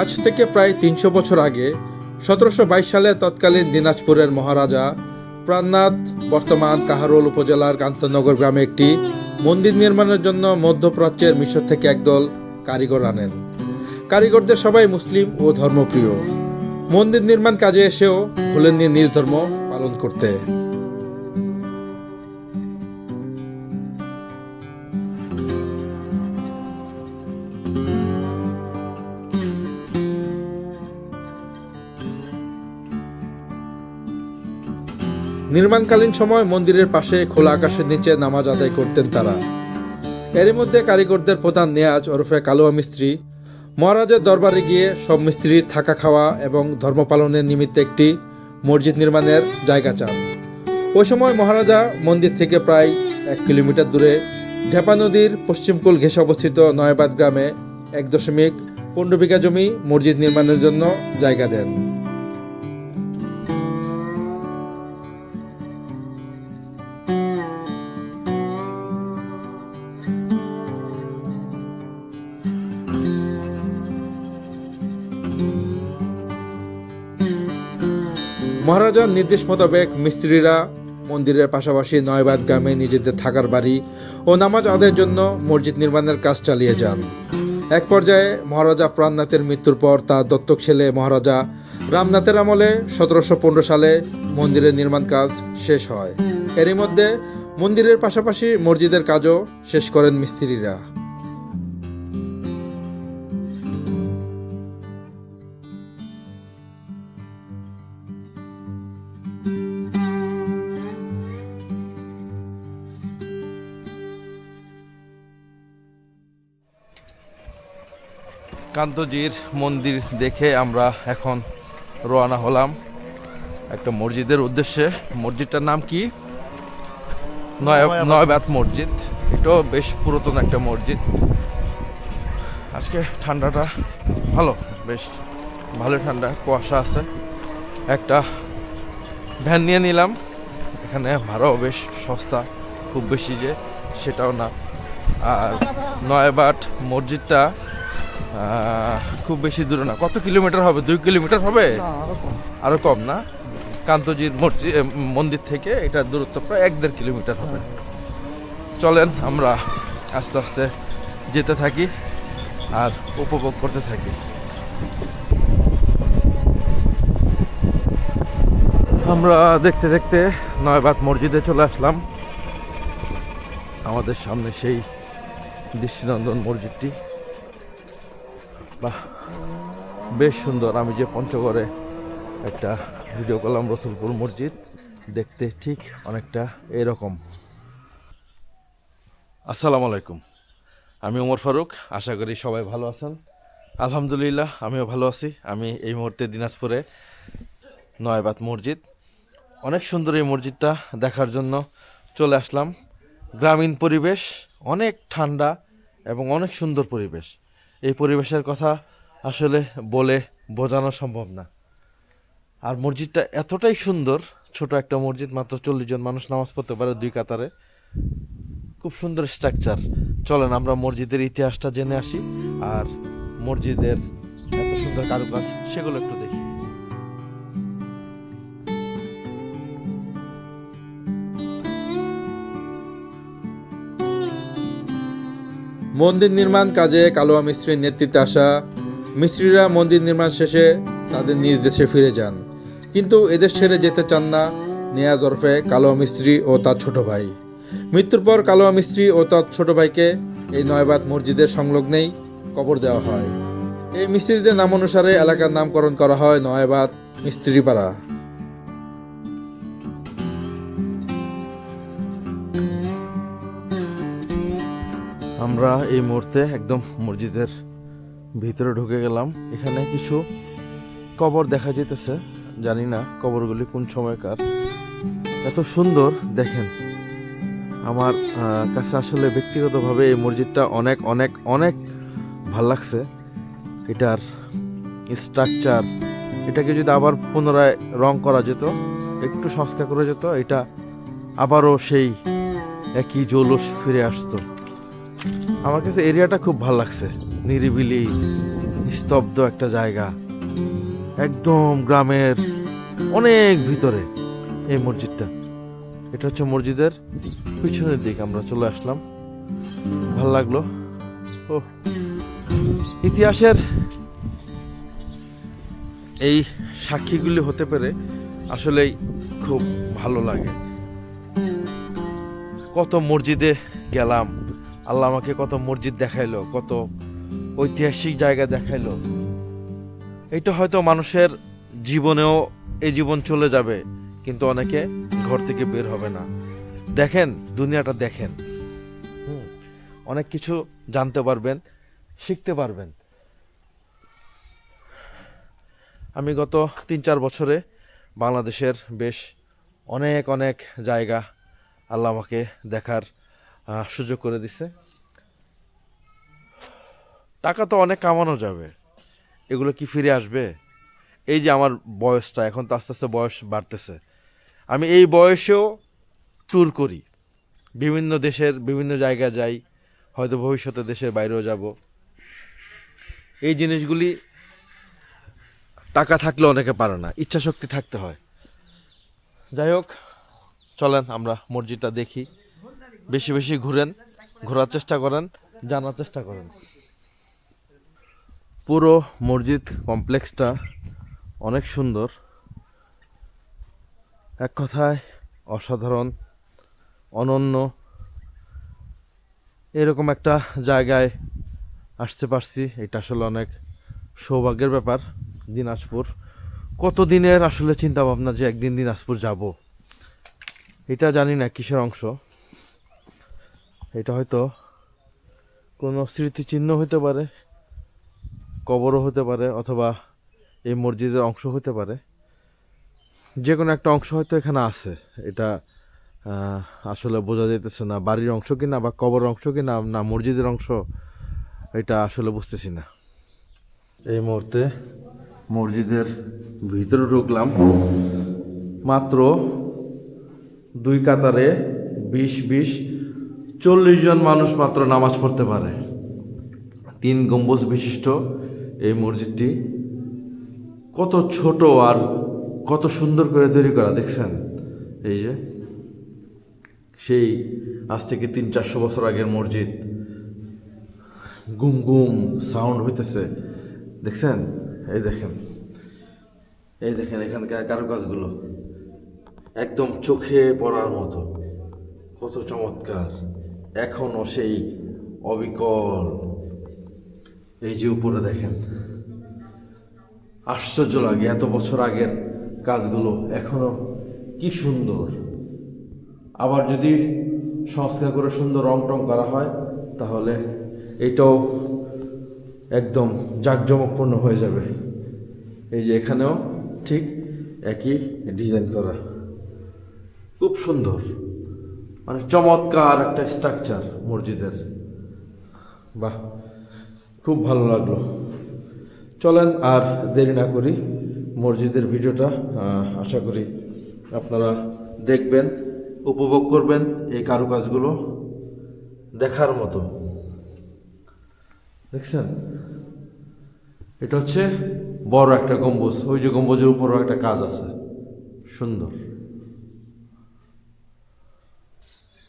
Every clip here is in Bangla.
আজ থেকে প্রায় তিনশো বছর আগে, সতেরোশো বাইশ সালে তৎকালীন দিনাজপুরের মহারাজা প্রাণনাথ, বর্তমান কাহারোল উপজেলার কান্তনগর গ্রামে একটি মন্দির নির্মাণের জন্য মধ্যপ্রাচ্যের মিশর থেকে একদল কারিগর আনেন। কারিগরদের সবাই মুসলিম ও ধর্মপ্রিয়। মন্দির নির্মাণ কাজে এসেও ভুলেননি নিজ ধর্ম পালন করতে। নির্মাণকালীন সময় মন্দিরের পাশে খোলা আকাশের নিচে নামাজ আদায় করতেন তারা। এরই মধ্যে কারিগরদের প্রধান নেয়াজ ওরফে কালোয়া মিস্ত্রি, মহারাজের দরবারে গিয়ে সব মিস্ত্রির থাকা খাওয়া এবং ধর্ম পালনের নিমিত্তে একটি মসজিদ নির্মাণের জায়গা চান। ওই সময় মহারাজা মন্দির থেকে প্রায় এক কিলোমিটার দূরে ঢেপা নদীর পশ্চিমকুল ঘেঁষে অবস্থিত নয়বাদ গ্রামে এক দশমিক পনেরো বিঘা জমি মসজিদ নির্মাণের জন্য জায়গা দেন। মহারাজার নির্দেশ মোতাবেক মিস্ত্রিরা মন্দিরের পাশাপাশি নয়বাদ গ্রামে নিজেদের থাকার বাড়ি ও নামাজ আদায়ের জন্য মসজিদ নির্মাণের কাজ চালিয়ে যান। এক পর্যায়ে মহারাজা প্রাণনাথের মৃত্যুর পর তার দত্তক ছেলে মহারাজা রামনাথের আমলে সতেরোশো পনেরো সালে মন্দিরের নির্মাণ কাজ শেষ হয়। এরই মধ্যে মন্দিরের পাশাপাশি মসজিদের কাজও শেষ করেন মিস্ত্রিরা। কান্তজির মন্দির দেখে আমরা এখন রওনা হলাম একটা মসজিদের উদ্দেশ্যে। মসজিদটার নাম কি? নয় নয়বাত মসজিদ। এটাও বেশ পুরাতন একটা মসজিদ। আজকে ঠান্ডাটা ভালো বেশ ভালো ঠান্ডা কুয়াশা আছে। একটা ভ্যান নিয়ে নিলাম। এখানে ভাড়াও বেশ সস্তা খুব বেশি যে সেটাও না। আর নয়বাট মসজিদটা খুব বেশি দূরে না। কত কিলোমিটার হবে? দুই কিলোমিটার হবে? আরও কম। না? কান্তজির মসজিদ মন্দির থেকে এটার দূরত্ব প্রায় এক দেড় কিলোমিটার হবে। চলেন আমরা আস্তে আস্তে যেতে থাকি আর উপভোগ করতে থাকি। আমরা দেখতে দেখতে নয়বাদ মসজিদে চলে আসলাম। আমাদের সামনে সেই দৃষ্টিনন্দন মসজিদটি। বাহ, বেশ সুন্দর। আমি যে পঞ্চগড়ে একটা ভিডিও করলাম, রসুলপুর মসজিদ, দেখতে ঠিক অনেকটা এরকম। আসসালামু আলাইকুম। আমি ওমর ফারুক, আশা করি সবাই ভালো আছেন। আলহামদুলিল্লাহ, আমিও ভালো আছি। আমি এই মুহূর্তে দিনাজপুরে নয়বাত মসজিদ। অনেক সুন্দর এই মসজিদটা দেখার জন্য চলে আসলাম। গ্রামীণ পরিবেশ, অনেক ঠান্ডা এবং অনেক সুন্দর পরিবেশ। এই পরিবেশের কথা আসলে বলে বোঝানো সম্ভব না। আর মসজিদটা এতটাই সুন্দর, ছোট একটা মসজিদ, মাত্র চল্লিশ জন মানুষ নামাজ পড়তে পারে দুই কাতারে। খুব সুন্দর স্ট্রাকচার চলেন আমরা মসজিদের ইতিহাসটা জেনে আসি, আর মসজিদের এত সুন্দর কারুকাজ, সেগুলো একটু দেখি। মন্দির নির্মাণ কাজে কালোয়া মিস্ত্রির নেতৃত্বে আসা মিস্ত্রিরা মন্দির নির্মাণ শেষে তাদের নিজ দেশে ফিরে যান। কিন্তু এদেশ ছেড়ে যেতে চান না নেয়াজ ওরফে কালোয়া মিস্ত্রি ও তার ছোট ভাই। মৃত্যুর পর কালোয়া মিস্ত্রি ও তার ছোট ভাইকে এই নয়বাদ মসজিদের সংলগ্নেই কবর দেওয়া হয়। এই মিস্ত্রিদের নাম অনুসারে এলাকার নামকরণ করা হয় নয়বাদ মিস্ত্রিপাড়া। আমরা এই মুহূর্তে একদম মসজিদের ভিতরে ঢুকে গেলাম। এখানে কিছু কবর দেখা যেতেছে জানি না কবরগুলি কোন সময়কার। এত সুন্দর, দেখেন। আমার কাছে আসলে ব্যক্তিগতভাবে এই মসজিদটা অনেক অনেক অনেক ভালো লাগছে। এটার স্ট্রাকচার এটাকে যদি আবার পুনরায় রং করা যেত, একটু সংস্কার করা যেত, এটা আবারও সেই একই জৌলুস ফিরে আসতো। আমার কাছে এরিয়াটা খুব ভালো লাগছে। নিরিবিলি, নিস্তব্ধ একটা জায়গা। একদম গ্রামের অনেক ভিতরে এই মসজিদটা। এটা হচ্ছে মসজিদের পিছনের দিক, আমরা চলে আসলাম। ভালো লাগল। ও ইতিহাসের এই সাক্ষীগুলি হতে পেরে আসলেই খুব ভালো লাগে। কত মসজিদে গেলাম আল্লাহ আমাকে কত মসজিদ দেখাইলো, কত ঐতিহাসিক জায়গা দেখাইলো। এটা হয়তো মানুষের জীবনেও এই জীবন চলে যাবে, কিন্তু অনেকে ঘর থেকে বের হবে না। দেখেন, দুনিয়াটা দেখেন। অনেক কিছু জানতে পারবেন, শিখতে পারবেন। আমি গত তিন চার বছরে বাংলাদেশের বেশ অনেক অনেক জায়গা আল্লাহ আমাকে দেখার সুযোগ করে দিছে। টাকা তো অনেক কামানো যাবে। এগুলো কি ফিরে আসবে? এই যে আমার বয়সটা, এখন তো আস্তে আস্তে বয়স বাড়তেছে। আমি এই বয়সেও ট্যুর করি। বিভিন্ন দেশের, বিভিন্ন জায়গায় যাই। হয়তো ভবিষ্যতে দেশের বাইরেও যাব। এই জিনিসগুলি টাকা থাকলে অনেকে পারে না ইচ্ছা শক্তি থাকতে হয়। যাই হোক, চলেন আমরা মসজিদটা দেখি। বেশি বেশি ঘুরেন, ঘোরার চেষ্টা করেন, জানার চেষ্টা করেন। পুরো মসজিদ কমপ্লেক্সটা অনেক সুন্দর। এক কথায় অসাধারণ, অনন্য। এরকম একটা জায়গায় আসতে পারছি, এটা আসলে অনেক সৌভাগ্যের ব্যাপার, দিনাজপুর। কত দিনের আসলে চিন্তা ভাবনা যে একদিন দিনাজপুর যাব? এটা জানি না কিসের অংশ। এটা হয়তো কোনো স্মৃতিচিহ্ন হতে পারে, কবরও হতে পারে, অথবা এই মসজিদের অংশ হতে পারে। যে কোনো একটা অংশ হয়তো এখানে আছে। এটা আসলে বোঝা যাইতেছে না বাড়ির অংশ কিনা, বা কবর অংশ কিনা, না মসজিদের অংশ, এটা আসলে বুঝতেছি না। এই মুহূর্তে মসজিদের ভিতরে ঢুকলাম। মাত্র দুই কাতারে বিশ বিশ চল্লিশ জন মানুষ মাত্র নামাজ পড়তে পারে। তিন গম্বুজ বিশিষ্ট এই মসজিদটি। কত ছোট আর কত সুন্দর করে তৈরি করা, দেখছেন? এই যে, সেই আজ থেকে তিন চারশো বছর আগের মসজিদ। গুম গুম সাউন্ড হইতেছে। দেখছেন? এই দেখেন। এই দেখেন এখানকার কারুকাজগুলো। একদম চোখে পড়ার মতো। কত চমৎকার। এখনও সেই অবিকল। এই যে উপরে দেখেন। আশ্চর্য লাগে, এত বছর আগের কাজগুলো এখনও কি সুন্দর। আবার যদি সংস্কার করে সুন্দর রং টং করা হয়, তাহলে এটাও একদম জাঁকজমকপূর্ণ হয়ে যাবে। এই যে এখানেও ঠিক একই ডিজাইন করা। খুব সুন্দর। মানে চমৎকার একটা স্ট্রাকচার মসজিদের। বাহ, খুব ভালো লাগল। চলেন আর দেরি না করি মসজিদের ভিডিওটা আশা করি আপনারা দেখবেন, উপভোগ করবেন এই কারুকাজগুলো দেখার মতো। দেখছেন? এটা হচ্ছে বড় একটা গম্বুজ, ওই যে গম্বুজের উপরও একটা কাজ আছে। সুন্দর।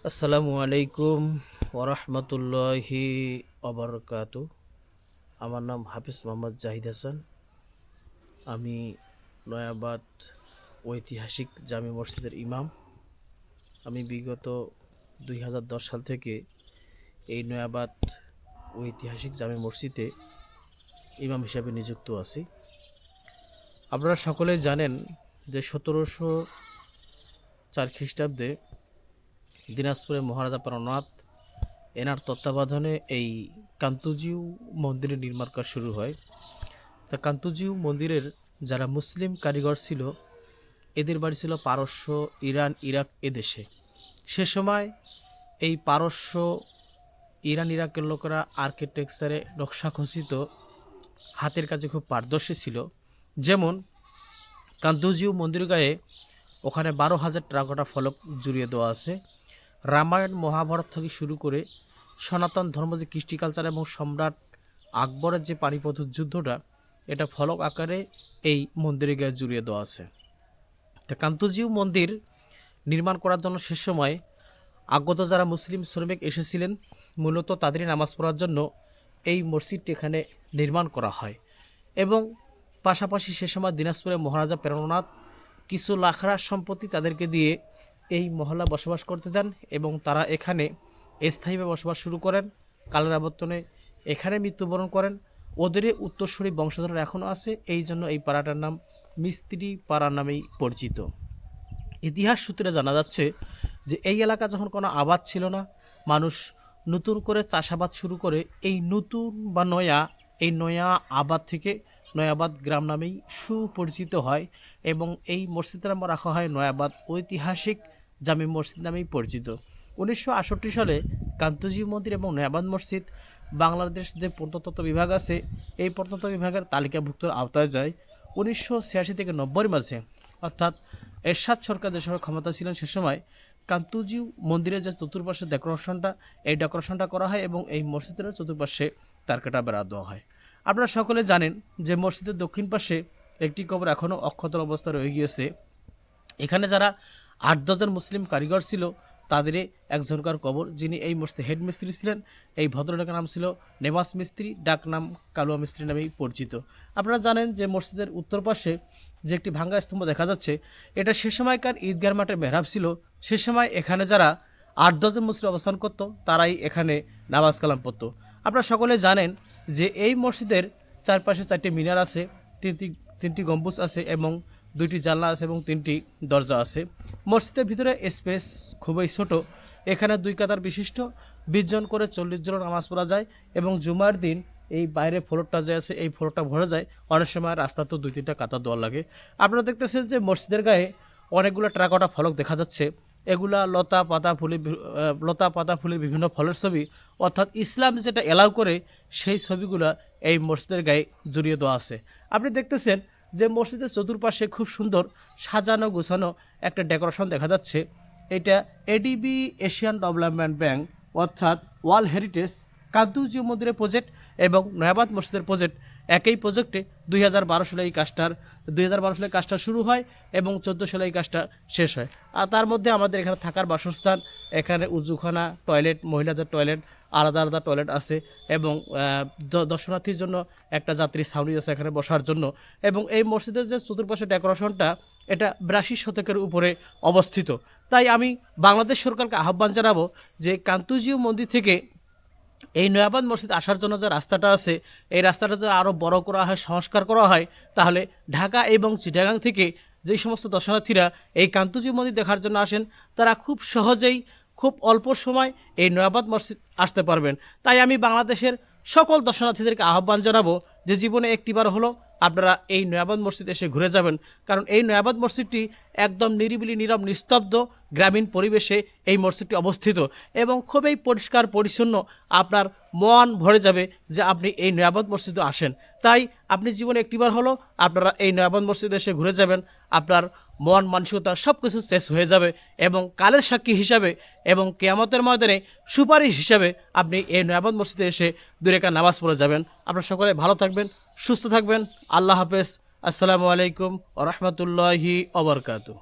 আসসালামু আলাইকুম ওরহমতুল্লাহি অবরকাত আমার নাম হাফিজ মোহাম্মদ জাহিদ হাসান। আমি নয়াবাদ ঐতিহাসিক জামি মসজিদের ইমাম। আমি বিগত দুই হাজার দশ সাল থেকে এই নয়াবাদ ঐতিহাসিক জামি মসজিদে ইমাম হিসাবে নিযুক্ত আছি। আপনারা সকলে জানেন যে সতেরোশো চার খ্রিস্টাব্দে দিনাজপুরের মহারাজা প্রাণনাথ এনার তত্ত্বাবধানে এই কান্তুজিউ মন্দিরের নির্মাণ কাজ শুরু হয়। তা কান্তুজিউ মন্দিরের যারা মুসলিম কারিগর ছিল, এদের বাড়ি ছিল পারস্য, ইরান, ইরাক এদেশে সে সময় এই পারস্য, ইরান, ইরাকের লোকেরা আর্কিটেকচারে নকশা খচিত হাতের কাজে খুব পারদর্শী ছিল। যেমন কান্তুজিউ মন্দির গায়ে ওখানে বারো হাজার টাকাটা ফলক জুড়িয়ে দেওয়া আছে। রামায়ণ মহাভারত থেকে শুরু করে সনাতন ধর্ম যে কৃষ্টি কালচার এবং সম্রাট আকবরের যে পানিপথ যুদ্ধটা, এটা ফলক আকারে এই মন্দিরে গায়ে জুড়িয়ে দেওয়া আছে। তা কান্তজিউ মন্দির নির্মাণ করার জন্য সে সময় আগত যারা মুসলিম শ্রমিক এসেছিলেন, মূলত তাদেরই নামাজ পড়ার জন্য এই মসজিদটি এখানে নির্মাণ করা হয়। এবং পাশাপাশি সে সময় দিনাজপুরে মহারাজা প্রেরণনাথ কিছু লাখরা সম্পত্তি তাদেরকে দিয়ে এই মহল্লা বসবাস করতে দেন এবং তারা এখানে স্থায়ীভাবে বসবাস শুরু করেন, কালের আবর্তনে এখানে মৃত্যুবরণ করেন। ওদেরই উত্তরসূরি বংশধর এখনও আছে, এই জন্য এই পাড়াটার নাম মিস্ত্রি পাড়া নামেই পরিচিত। ইতিহাস সূত্রে জানা যাচ্ছে যে এই এলাকা যখন কোনো আবাদ ছিল না, মানুষ নতুন করে চাষাবাদ শুরু করে এই নতুন বা নয়া, এই নয়া আবাদ থেকে নয়াবাদ গ্রাম নামেই সুপরিচিত হয় এবং এই মসজিদের নাম রাখা হয় নয়াবাদ ঐতিহাসিক জামি মসজিদ নামেই পরিচিত। উনিশশো আটষট্টি সালে কান্তজি মন্দির এবং নয়াবাদ মসজিদ বাংলাদেশ যে প্রত্নতত্ত্ব বিভাগ আছে, এই প্রত্নতত্ত্ব বিভাগের তালিকাভুক্ত আওতায় যায় উনিশশো ছিয়াশি থেকে নব্বই মাঝে। অর্থাৎ এরশাদ সরকার যে সময় ক্ষমতা ছিলেন সে সময় কান্তুজিউ মন্দিরের যে চতুর্পাশে ডেকোরেশনটা এই ডেকোরেশনটা করা হয় এবং এই মসজিদের চতুর্পাশে তারকাটা বেড়া দেওয়া হয়। আপনারা সকলে জানেন যে মসজিদের দক্ষিণ পাশে একটি কবর এখনও অক্ষত অবস্থা রয়ে গিয়েছে। এখানে যারা আট দশজন মুসলিম কারিগর ছিল তাদের একজনকার কবর, যিনি এই মসজিদের হেড মিস্ত্রি ছিলেন। এই ভদ্রলোকের নাম ছিল নেমাস মিস্ত্রি, ডাক নাম কালুয়া মিস্ত্রি নামেই পরিচিত। আপনারা জানেন যে মসজিদের উত্তর পাশে যে একটি ভাঙ্গা স্তম্ভ দেখা যাচ্ছে, এটা সে সময়কার ঈদগার মাঠের মেহরাব ছিল। সে সময় এখানে যারা আট দশজন মুসলিম অবস্থান করত, তারাই এখানে নামাজ কালাম পড়তো। আপনারা সকলে জানেন যে এই মসজিদের চারপাশে চারটি মিনার আছে, তিনটি তিনটি গম্বুজ আছে এবং দুইটি জানলা আছে এবং তিনটি দরজা আছে। মসজিদের ভিতরে স্পেস খুবই ছোট, এখানে দুই কাতার বিশিষ্ট, বিশ জন করে চল্লিশ জন নামাজ পড়া যায় এবং জুমার দিন এই বাইরে ফ্লোরটা যে আছে, এই ফ্লোরটা ভরে যায়। অনেক সময় রাস্তা তো দুই তিনটা কাতার দেওয়া লাগে। আপনারা দেখতেছেন যে মসজিদের গায়ে অনেকগুলো ট্রাকটা ফলক দেখা যাচ্ছে। এগুলা লতা, পাতা ফুলে লতা, পাতা, ফুলের বিভিন্ন ফলের ছবি। অর্থাৎ ইসলাম যেটা এলাও করে, সেই ছবিগুলা এই মসজিদের গায়ে জড়িয়ে দেওয়া আছে। আপনি দেখতেছেন যে মসজিদের চতুর্পাশে খুব সুন্দর সাজানো, গোছানো একটা ডেকোরেশন দেখা যাচ্ছে। এটা এডিবি এশিয়ান ডেভেলপমেন্ট ব্যাংক অর্থাৎ ওয়ার্ল্ড হেরিটেজ কাদ্দুজিও মন্দিরের প্রজেক্ট এবং নয়াবাদ মসজিদের প্রজেক্ট একই প্রজেক্টে দুই হাজার বারো সালে এই কাজটার, দুই হাজার বারো সালে কাজটা শুরু হয় এবং চোদ্দ সালে এই কাজটা শেষ হয়। আর তার মধ্যে আমাদের এখানে থাকার বাসস্থান, এখানে উজুখানা টয়লেট, মহিলাদের টয়লেট, আলাদা আলাদা টয়লেট আছে এবং দর্শনার্থীর জন্য একটা যাত্রী ছাউনি আছে এখানে বসার জন্য এবং এই মসজিদের যে চতুর্পাশে ডেকোরেশনটা, এটা বিরাশি শতকের উপরে অবস্থিত। তাই আমি বাংলাদেশ সরকারকে আহ্বান জানাব যে কান্তুজিও মন্দির থেকে এই নয়াবাদ মসজিদ আসার জন্য যে রাস্তাটা আছে, এই রাস্তাটা যদি আরও বড় করা হয়, সংস্কার করা হয়, তাহলে ঢাকা এবং চিটাগাং থেকে যেই সমস্ত দর্শনার্থীরা এই কান্তুজি মন্দির দেখার জন্য আসেন, তারা খুব সহজেই খুব অল্প সময় এই নয়াবাদ মসজিদ আসতে পারবেন। তাই আমি বাংলাদেশের সকল দর্শনার্থীদেরকে আহ্বান জানাব যে জীবনে একটিবার হলো আপনারা এই নয়াবাদ মসজিদ এসে ঘুরে যাবেন। কারণ এই নয়াবাদ মসজিদটি একদম নিরিবিলি, নীরব, নিস্তব্ধ গ্রামীণ পরিবেশে এই মসজিদটি অবস্থিত এবং খুবই পরিষ্কার পরিচ্ছন্ন। আপনার মন ভরে যাবে যে আপনি এই নয়াবাদ মসজিদে আসেন। তাই আপনি জীবনে একটিবার হলো আপনারা এই নয়াবাদ মসজিদে এসে ঘুরে যাবেন। আপনার মন, মানসিকতা সব কিছু শেষ হয়ে যাবে এবং কালের সাক্ষী হিসাবে এবং কেয়ামতের ময়দানে সুপারিশ হিসাবে আপনি এই নয়াবাদ মসজিদে এসে দুরেকা নামাজ পড়ে যাবেন। আপনারা সকলে ভালো থাকবেন, সুস্থ থাকবেন। আল্লাহ হাফেজ। আসসালামু আলাইকুম রহমতুল্লাহি অবরকাতু